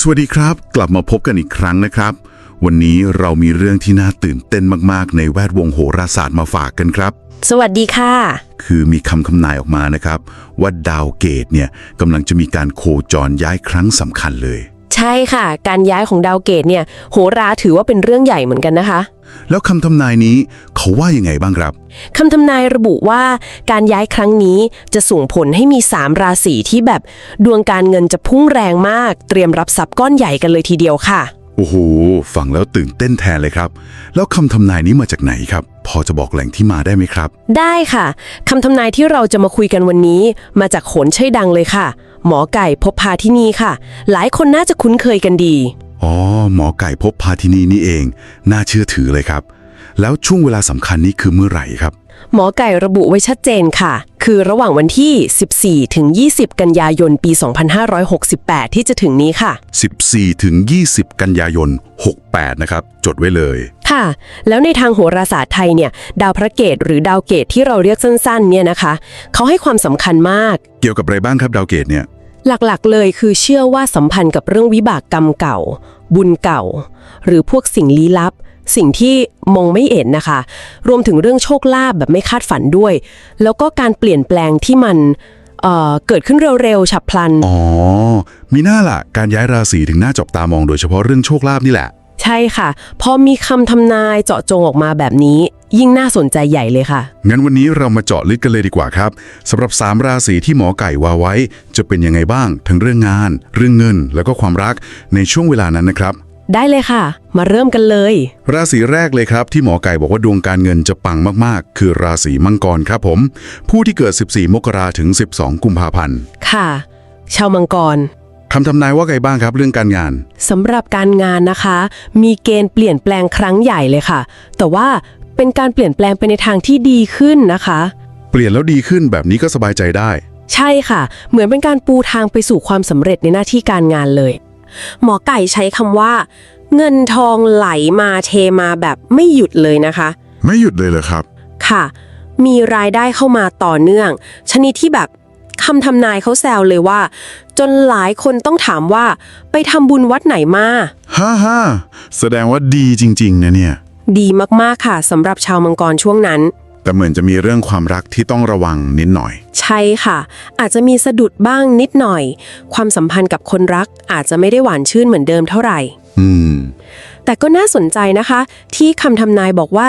สวัสดีครับ กลับมาพบกันอีกครั้งนะครับ วันนี้เรามีเรื่องที่น่าตื่นเต้นมากๆ ในแวดวงโหราศาสตร์มาฝากกันครับ สวัสดีค่ะ คือมีคำคำนายออกมานะครับ ว่าดาวเกตเนี่ยกำลังจะมีการโคจรย้ายครั้งสำคัญเลย ใช่ค่ะ การย้ายของดาวเกตเนี่ยโหราถือว่าเป็นเรื่องใหญ่เหมือนกันนะคะ แล้วคำทำนายนี้ เขาว่ายังไงบ้างครับคำทำนายระบุว่าการย้ายครั้งนี้จะส่งผลให้มี 3 ราศีที่แบบดวงการเงินจะพุ่งแรงมาก เตรียมรับทรัพย์ก้อนใหญ่กันเลยทีเดียวค่ะ โอ้โหฟังแล้วตื่นเต้นแทนเลยครับ แล้วคำทำนายนี้มาจากไหนครับ พอจะบอกแหล่งที่มาได้ไหมครับ ได้ค่ะคำทำนายที่เราจะมาคุยกันวันนี้ มาจากโขนชื่อดังเลยค่ะ หมอไก่พบพาที่นี่ค่ะ หลายคนน่าจะคุ้นเคยกันดีอ๋อหมอไก่พบพาทินีนี่เอง น่าเชื่อถือเลยครับ แล้วช่วงเวลาสำคัญนี้คือเมื่อไหร่ครับ หมอไก่ระบุไว้ชัดเจนค่ะ คือระหว่างวันที่ 14 ถึง 20 กันยายน ปี 2568 ที่จะถึงนี้ค่ะ 14 ถึง 20 กันยายน 68 นะครับ จดไว้เลย ค่ะ แล้วในทางโหราศาสตร์ไทยเนี่ย ดาวพระเกตหรือดาวเกตที่เราเรียกสั้นๆ เนี่ยนะคะ เขาให้ความสำคัญมาก เกี่ยวกับอะไรบ้างครับดาวเกตเนี่ย หลักๆ เลยคือเชื่อว่าสัมพันธ์กับเรื่องวิบากกรรมเก่า บุญเก่า หรือพวกสิ่งลี้ลับ สิ่งที่มองไม่เห็นนะคะ รวมถึงเรื่องโชคลาภแบบไม่คาดฝันด้วย แล้วก็การเปลี่ยนแปลงที่มันเอ่อเกิดขึ้นเร็วๆ ฉับพลัน อ๋อ มีหน้าล่ะ การย้ายราศีถึงหน้าจับตามองโดยเฉพาะเรื่องโชคลาภนี่แหละ ใช่ค่ะ พอมีคำทำนายเจาะจงออกมาแบบนี้ ยิ่งน่าสนใจใหญ่เลยค่ะ งั้นวันนี้เรามาเจาะลึกกันเลยดีกว่าครับสำหรับ 3 ราศีที่หมอไก่ว่าไว้ จะเป็นยังไงบ้าง ทั้งเรื่องงาน เรื่องเงิน แล้วก็ความรักในช่วงเวลานั้นนะครับ ได้เลยค่ะ มาเริ่มกันเลย ราศีแรกเลยครับที่หมอไก่บอกว่าดวงการเงินจะปังมากๆ คือราศีมังกรครับผม ผู้ที่เกิด 14 มกราถึง 12 กุมภาพันธ์ค่ะ ชาวมังกรคำทำนายว่าไงบ้างครับเรื่องการงาน สำหรับการงานนะคะ มีเกณฑ์เปลี่ยนแปลงครั้งใหญ่เลยค่ะ แต่ว่าเป็นการเปลี่ยนแปลงไปในทางที่ดีขึ้นนะคะ เปลี่ยนแล้วดีขึ้นแบบนี้ก็สบายใจได้ ใช่ค่ะ เหมือนเป็นการปูทางไปสู่ความสำเร็จในหน้าที่การงานเลย หมอไก่ใช้คำว่า เงินทองไหลมาเทมาแบบไม่หยุดเลยนะคะ ไม่หยุดเลยเหรอครับ ค่ะ มีรายได้เข้ามาต่อเนื่อง ชนิดที่แบบคำทำนายเขาแซวเลยว่า จนหลายคนต้องถามว่า ไปทำบุญวัดไหนมาฮ่าฮ่าแสดงว่าดีจริงๆนะเนี่ย ดีมากๆค่ะสำหรับชาวมังกรช่วงนั้น แต่เหมือนจะมีเรื่องความรักที่ต้องระวังนิดหน่อย ใช่ค่ะ อาจจะมีสะดุดบ้างนิดหน่อย ความสัมพันธ์กับคนรักอาจจะไม่ได้หวานชื่นเหมือนเดิมเท่าไหร่ อืม แต่ก็น่าสนใจนะคะ ที่คำทำนายบอกว่า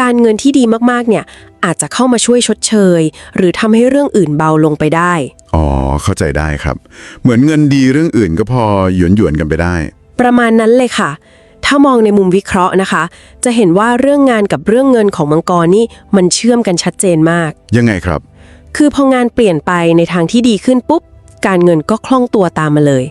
การเงินที่ดีมากๆ เนี่ย อาจจะเข้ามาช่วยชดเชย หรือทำให้เรื่องอื่นเบาลงไปได้ อ๋อ เข้าใจได้ครับ เหมือนเงินดีเรื่องอื่นก็พอหยวนหยวนๆกันไปได้ ประมาณนั้นเลยค่ะ ถ้ามองในมุมวิเคราะห์นะคะ จะเห็นว่าเรื่องงานกับเรื่องเงินของมังกรนี่มันเชื่อมกันชัดเจนมาก ยังไงครับ คือพองานเปลี่ยนไปในทางที่ดีขึ้นปุ๊บ การเงินก็คล่องตัวตามมาเลย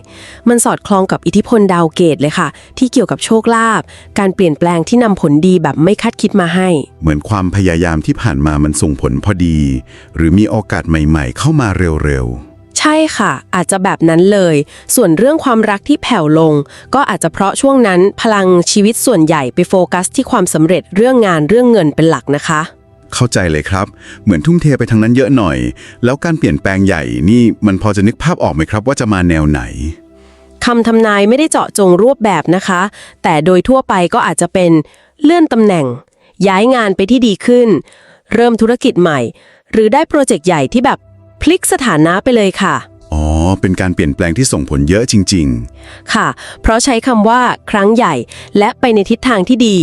มันสอดคล้องกับอิทธิพลดาวเกตเลยค่ะ ที่เกี่ยวกับโชคลาภการเปลี่ยนแปลงที่นำผลดีแบบไม่คาดคิดมาให้ เหมือนความพยายามที่ผ่านมามันส่งผลพอดี หรือมีโอกาสใหม่ ๆ เข้ามาเร็ว ใช่ค่ะ อาจจะแบบนั้นเลย ส่วนเรื่องความรักที่แผ่วลง ก็อาจจะเพราะช่วงนั้นพลังชีวิตส่วนใหญ่ไปโฟกัสที่ความสำเร็จเรื่องงานเรื่องเงินเป็นหลักนะคะๆเข้าใจเลยครับ เหมือนทุ่มเทไปทางนั้นเยอะหน่อย แล้วการเปลี่ยนแปลงใหญ่นี่มันพอจะนึกภาพออกไหมครับว่าจะมาแนวไหนคำทำนายไม่ได้เจาะจงรูปแบบนะคะ แต่โดยทั่วไปก็อาจจะเป็นเลื่อนตำแหน่ง ย้ายงานไปที่ดีขึ้น เริ่มธุรกิจใหม่ หรือได้โปรเจกต์ใหญ่ที่แบบ พลิกสถานะไปเลยค่ะ อ๋อ เป็นการเปลี่ยนแปลงที่ส่งผลเยอะจริง ค่ะ เพราะใช้คำว่าครั้งใหญ่ และไปในทิศทางที่ดี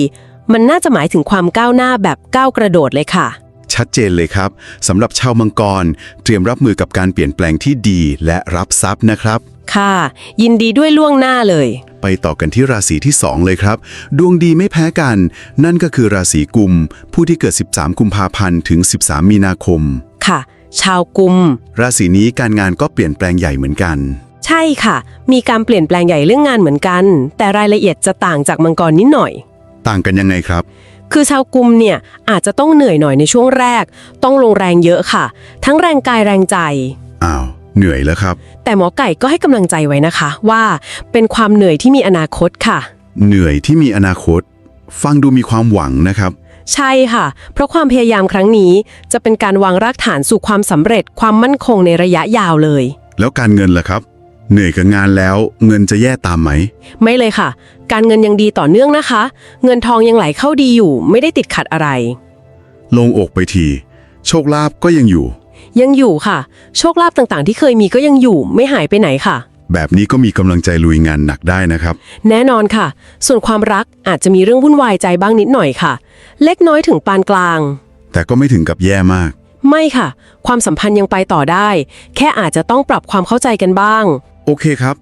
มันน่าจะหมายถึงความก้าวหน้าแบบก้าวกระโดดเลยค่ะ ๆ ชัดเจนเลยครับสำหรับชาวมังกร เตรียมรับมือกับการเปลี่ยนแปลงที่ดีและรับทรัพย์นะครับ ค่ะ ยินดีด้วยล่วงหน้าเลย ไปต่อกันที่ราศีที่ 2 เลยครับ ดวงดีไม่แพ้กัน นั่นก็คือราศีกุม ผู้ที่เกิด 13 กุมภาพันธ์ถึง 13 มีนาคม ค่ะ ชาวกุม ราศีนี้การงานก็เปลี่ยนแปลงใหญ่เหมือนกัน ใช่ค่ะ มีการเปลี่ยนแปลงใหญ่เรื่องงานเหมือนกัน แต่รายละเอียดจะต่างจากมังกรนิดหน่อย ต่างกันยังไงครับ คือชาวกุมเนี่ยอาจจะต้องเหนื่อยหน่อยในช่วงแรก ต้องลงแรงเยอะค่ะ ทั้งแรงกายแรงใจ อ้าว เหนื่อยแล้วครับ แต่หมอไก่ก็ให้กำลังใจไว้นะคะ ว่าเป็นความเหนื่อยที่มีอนาคตค่ะ เหนื่อยที่มีอนาคต ฟังดูมีความหวังนะครับ ใช่ค่ะ เพราะความพยายามครั้งนี้จะเป็นการวางรากฐานสู่ความสำเร็จความมั่นคงในระยะยาวเลย แล้วการเงินล่ะครับ เหนื่อยกับงานแล้วเงินจะแย่ตามไหม ไม่เลยค่ะ การเงินยังดีต่อเนื่องนะคะ เงินทองยังไหลเข้าดีอยู่ ไม่ได้ติดขัดอะไร ลงอกไปที โชคลาภก็ยังอยู่ ยังอยู่ค่ะ โชคลาภต่างๆ ที่เคยมีก็ยังอยู่ ไม่หายไปไหนค่ะ แบบนี้ก็มีกำลังใจลุยงานหนักได้นะครับ แน่นอนค่ะ ส่วนความรักอาจจะมีเรื่องวุ่นวายใจบ้างนิดหน่อยค่ะ เล็กน้อยถึงปานกลาง แต่ก็ไม่ถึงกับแย่มาก ไม่ค่ะ ความสัมพันธ์ยังไปต่อได้ แค่อาจจะต้องปรับความเข้าใจกันบ้าง โอเคครับ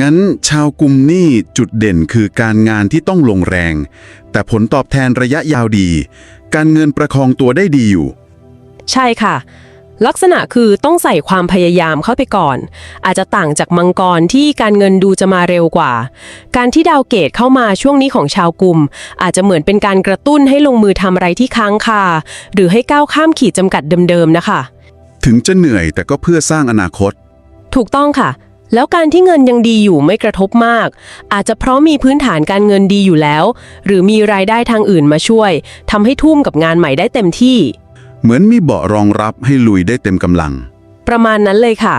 งั้นชาวกลุ่มนี่จุดเด่นคือการงานที่ต้องลงแรง แต่ผลตอบแทนระยะยาวดี การเงินประคองตัวได้ดีอยู่ ใช่ค่ะ ลักษณะคือต้องใส่ความพยายามเข้าไปก่อน อาจจะต่างจากมังกรที่การเงินดูจะมาเร็วกว่า การที่ดาวเกตเข้ามาช่วงนี้ของชาวกลุ่ม อาจจะเหมือนเป็นการกระตุ้นให้ลงมือทำอะไรที่ค้างคาหรือให้ก้าวข้ามขีดจำกัดเดิมๆนะคะ ถึงจะเหนื่อยแต่ก็เพื่อสร้างอนาคต ถูกต้องค่ะ แล้วการที่เงินยังดีอยู่ไม่กระทบมาก อาจจะเพราะมีพื้นฐานการเงินดีอยู่แล้ว หรือมีรายได้ทางอื่นมาช่วยทำให้ทุ่มกับงานใหม่ได้เต็มที่ เหมือนมีเบาะรองรับให้ลุยได้เต็มกำลัง ประมาณนั้นเลยค่ะ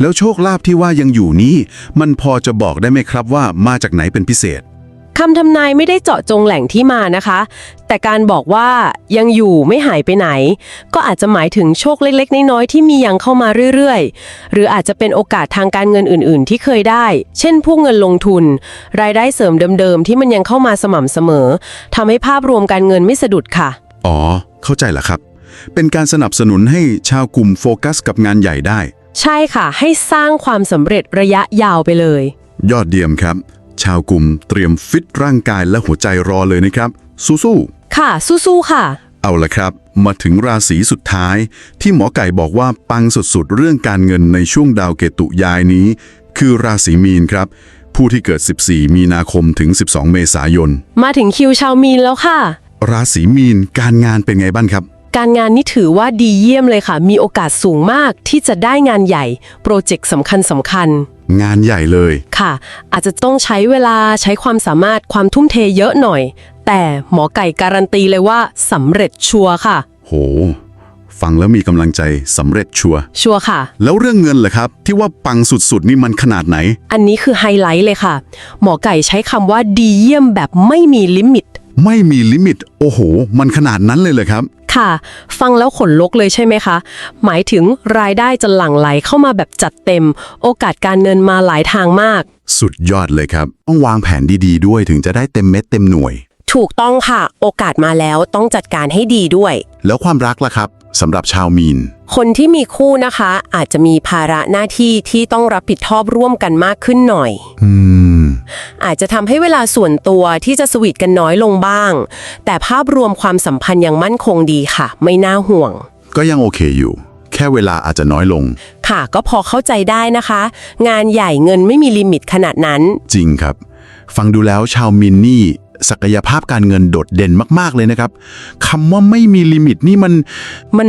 แล้วโชคลาภที่ว่ายังอยู่นี้ มันพอจะบอกได้ไหมครับว่ามาจากไหนเป็นพิเศษคำทำนายไม่ได้เจาะจงแหล่งที่มานะคะ แต่การบอกว่ายังอยู่ไม่หายไปไหน ก็อาจจะหมายถึงโชคเล็กๆ น้อยๆที่มียังเข้ามาเรื่อยๆ หรืออาจจะเป็นโอกาสทางการเงินอื่น ๆ ที่เคยได้ เช่น พวกเงินลงทุน รายได้เสริมเดิมๆ ที่มันยังเข้ามาสม่ำเสมอทำให้ภาพรวมการเงินไม่สะดุดค่ะ อ๋อ เข้าใจแล้วครับ เป็นการสนับสนุนให้ชาวกลุ่มโฟกัสกับงานใหญ่ได้ ใช่ค่ะ ให้สร้างความสำเร็จระยะยาวไปเลย ยอดเยี่ยมครับ ชาวกลุ่มเตรียมฟิตร่างกายและหัวใจรอเลยนะครับ สู้ๆค่ะ สู้ๆค่ะเอาละครับ มาถึงราศีสุดท้าย ที่หมอไก่บอกว่าปังสุดๆ เรื่องการเงินในช่วงดาวเกตุย้ายนี้ คือราศีมีนครับ ผู้ที่เกิด 14 มีนาคมถึง 12 เมษายน มาถึงคิวชาวมีนแล้วค่ะ ราศีมีนการงานเป็นไงบ้างครับ การงานนี่ถือว่าดีเยี่ยมเลยค่ะ มีโอกาสสูงมากที่จะได้งานใหญ่ โปรเจกต์สำคัญสำคัญงานใหญ่เลย ค่ะ อาจจะต้องใช้เวลาใช้ความสามารถความทุ่มเทเยอะหน่อย แต่หมอไก่การันตีเลยว่าสำเร็จชัวร์ค่ะ โห ฟังแล้วมีกำลังใจสำเร็จชัวร์ชัวร์ค่ะ แล้วเรื่องเงินล่ะครับ ที่ว่าปังสุดๆนี่มันขนาดไหน อันนี้คือไฮไลท์เลยค่ะ หมอไก่ใช้คำว่าดีเยี่ยมแบบไม่มีลิมิต ไม่มีลิมิต โอ้โห มันขนาดนั้นเลยเลยครับ ค่ะ ฟังแล้วขนลุกเลยใช่ไหมคะ หมายถึงรายได้จะหลั่งไหลเข้ามาแบบจัดเต็ม โอกาสการเงินมาหลายทางมาก สุดยอดเลยครับ ต้องวางแผนดีๆ ด้วยถึงจะได้เต็มเม็ดเต็มหน่วย ถูกต้องค่ะ โอกาสมาแล้วต้องจัดการให้ดีด้วย แล้วความรักล่ะครับ สำหรับชาวมีน คนที่มีคู่นะคะ อาจจะมีภาระหน้าที่ที่ต้องรับผิดชอบร่วมกันมากขึ้นหน่อย อืม อาจจะทำให้เวลาส่วนตัวที่จะสวีทกันน้อยลงบ้าง แต่ภาพรวมความสัมพันธ์ยังมั่นคงดีค่ะ ไม่น่าห่วง ก็ยังโอเคอยู่ แค่เวลาอาจจะน้อยลง ค่ะ ก็พอเข้าใจได้นะคะ งานใหญ่เงินไม่มีลิมิตขนาดนั้น จริงครับ ฟังดูแล้วชาวมินนี่ ศักยภาพการเงินโดดเด่นมากๆเลยนะครับคำว่าไม่มีลิมิตนี่มัน มัน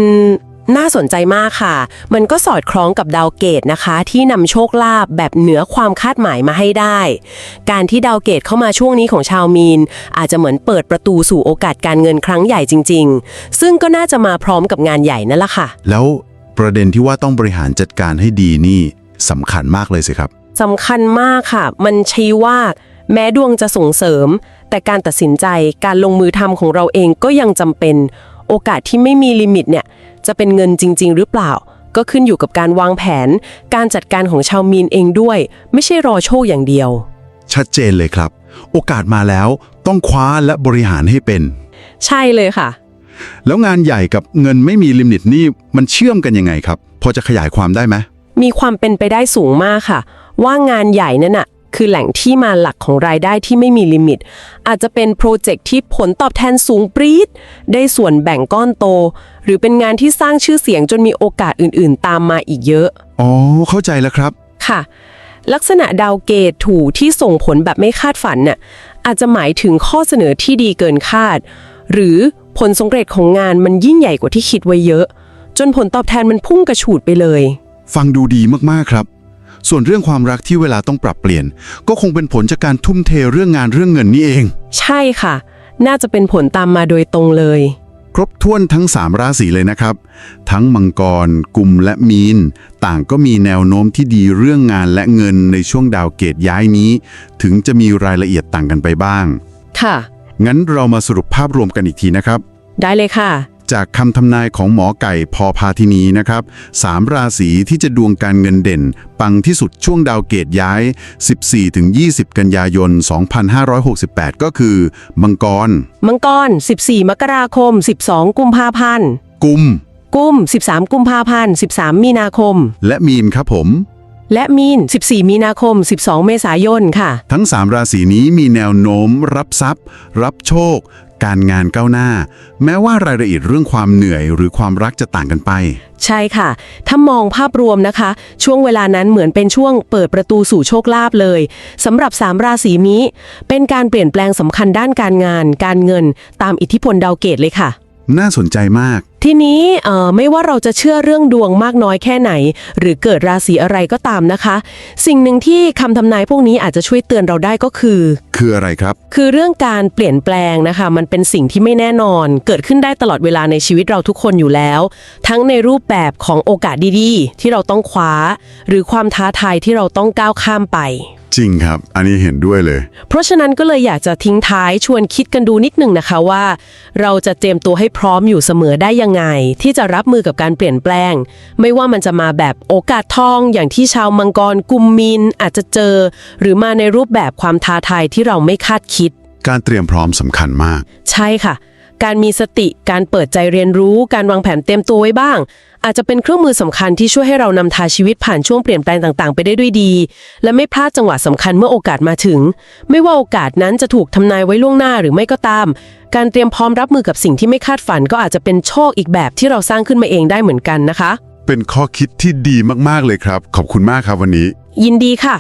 น่าสนใจมากค่ะ มันก็สอดคล้องกับดาวเกตนะคะ ที่นำโชคลาภแบบเหนือความคาดหมายมาให้ได้ การที่ดาวเกตเข้ามาช่วงนี้ของชาวมีน อาจจะเหมือนเปิดประตูสู่โอกาสการเงินครั้งใหญ่จริง ๆ ซึ่งก็น่าจะมาพร้อมกับงานใหญ่นั่นแหละค่ะ แล้วประเด็นที่ว่าต้องบริหารจัดการให้ดีนี่สำคัญมากเลยสิครับ สำคัญมากค่ะ มันชี้ว่า แม้ดวงจะส่งเสริม แต่การตัดสินใจการลงมือทำของเราเองก็ยังจำเป็น โอกาสที่ไม่มีลิมิตเนี่ยจะเป็นเงินจริง ๆ หรือเปล่า ก็ขึ้นอยู่กับการวางแผน การจัดการของชาวมีนเองด้วย ไม่ใช่รอโชคอย่างเดียว ชัดเจนเลยครับ โอกาสมาแล้วต้องคว้าและบริหารให้เป็น ใช่เลยค่ะ แล้วงานใหญ่กับเงินไม่มีลิมิตนี่มันเชื่อมกันยังไงครับ พอจะขยายความได้ไหมมีความเป็นไปได้สูงมากค่ะ ว่างานใหญ่นั่นน่ะ คือแหล่งที่มาหลักของรายได้ที่ไม่มีลิมิต อาจจะเป็นโปรเจกต์ที่ผลตอบแทนสูงปรี๊ด ได้ส่วนแบ่งก้อนโต หรือเป็นงานที่สร้างชื่อเสียงจนมีโอกาสอื่นๆ ตามมาอีกเยอะ อ๋อ เข้าใจแล้วครับ ค่ะ ลักษณะดาวเกตถูที่ส่งผลแบบไม่คาดฝันน่ะอาจจะหมายถึงข้อเสนอที่ดีเกินคาด หรือผลสำเร็จของงานมันยิ่งใหญ่กว่าที่คิดไว้เยอะ จนผลตอบแทนมันพุ่งกระฉูดไปเลย ฟังดูดีมากๆครับ ส่วนเรื่องความรักที่เวลาต้องปรับเปลี่ยน ก็คงเป็นผลจากการทุ่มเทเรื่องงานเรื่องเงินนี่เอง ใช่ค่ะ น่าจะเป็นผลตามมาโดยตรงเลย ครบถ้วนทั้ง 3 ราศีเลยนะครับ ทั้งมังกรกุมและมีน ต่างก็มีแนวโน้มที่ดีเรื่องงานและเงินในช่วงดาวเกตย้ายนี้ ถึงจะมีรายละเอียดต่างกันไปบ้าง ค่ะ งั้นเรามาสรุปภาพรวมกันอีกทีนะครับ ได้เลยค่ะ จากคำทำนายของหมอไก่พอพาทินีนะครับสามราศีที่จะดวงการเงินเด่น ปังที่สุดช่วงดาวเกตย้าย 14-20 กันยายน 2568 ก็คือ มังกร มังกร 14 มกราคม 12 กุมภาพันธ์ กุม กุม 13 กุมภาพันธ์ 13 มีนาคม และมีนครับผม และมีน 14 มีนาคม 12 เมษายนค่ะ ทั้ง 3 ราศีนี้มีแนวโน้ม รับทรัพย์ รับโชค การงานก้าวหน้า แม้ว่ารายละเอียดเรื่องความเหนื่อยหรือความรักจะต่างกันไป ใช่ค่ะ ถ้ามองภาพรวมนะคะ ช่วงเวลานั้นเหมือนเป็นช่วงเปิดประตูสู่โชคลาภเลยสำหรับ3ราศีนี้ เป็นการเปลี่ยนแปลงสำคัญด้านการงาน การเงิน ตามอิทธิพลดาวเกตเลยค่ะ น่าสนใจมาก ทีนี้เอ่อไม่ว่าเราจะเชื่อเรื่องดวงมากน้อยแค่ไหน หรือเกิดราศีอะไรก็ตามนะคะ สิ่งหนึ่งที่คำทำนายพวกนี้อาจจะช่วยเตือนเราได้ก็คือ คืออะไรครับ คือเรื่องการเปลี่ยนแปลงนะคะ มันเป็นสิ่งที่ไม่แน่นอน เกิดขึ้นได้ตลอดเวลาในชีวิตเราทุกคนอยู่แล้ว ทั้งในรูปแบบของโอกาสดีๆ ที่เราต้องคว้า หรือความท้าทายที่เราต้องก้าวข้ามไป จริงครับ อันนี้เห็นด้วยเลย เพราะฉะนั้นก็เลยอยากจะทิ้งท้ายชวนคิดกันดูนิดหนึ่งนะคะว่า เราจะเตรียมตัวให้พร้อมอยู่เสมอได้ยังไง ที่จะรับมือกับการเปลี่ยนแปลง ไม่ว่ามันจะมาแบบโอกาสทอง อย่างที่ชาวมังกรกุมมินอาจจะเจอ หรือมาในรูปแบบความท้าทายที่เราไม่คาดคิด การเตรียมพร้อมสำคัญมาก ใช่ค่ะ การมีสติ การเปิดใจเรียนรู้ การวางแผนเตรียมตัวไว้บ้าง อาจจะเป็นเครื่องมือสำคัญที่ช่วยให้เรานำทางชีวิตผ่านช่วงเปลี่ยนแปลงต่างๆ ไปได้ด้วยดี และไม่พลาดจังหวะสำคัญเมื่อโอกาสมาถึง ไม่ว่าโอกาสนั้นจะถูกทำนายไว้ล่วงหน้าหรือไม่ก็ตาม การเตรียมพร้อมรับมือกับสิ่งที่ไม่คาดฝัน ก็อาจจะเป็นโชคอีกแบบที่เราสร้างขึ้นมาเองได้เหมือนกันนะคะ เป็นข้อคิดที่ดีมากๆเลยครับ ขอบคุณมากครับวันนี้ ยินดีค่ะ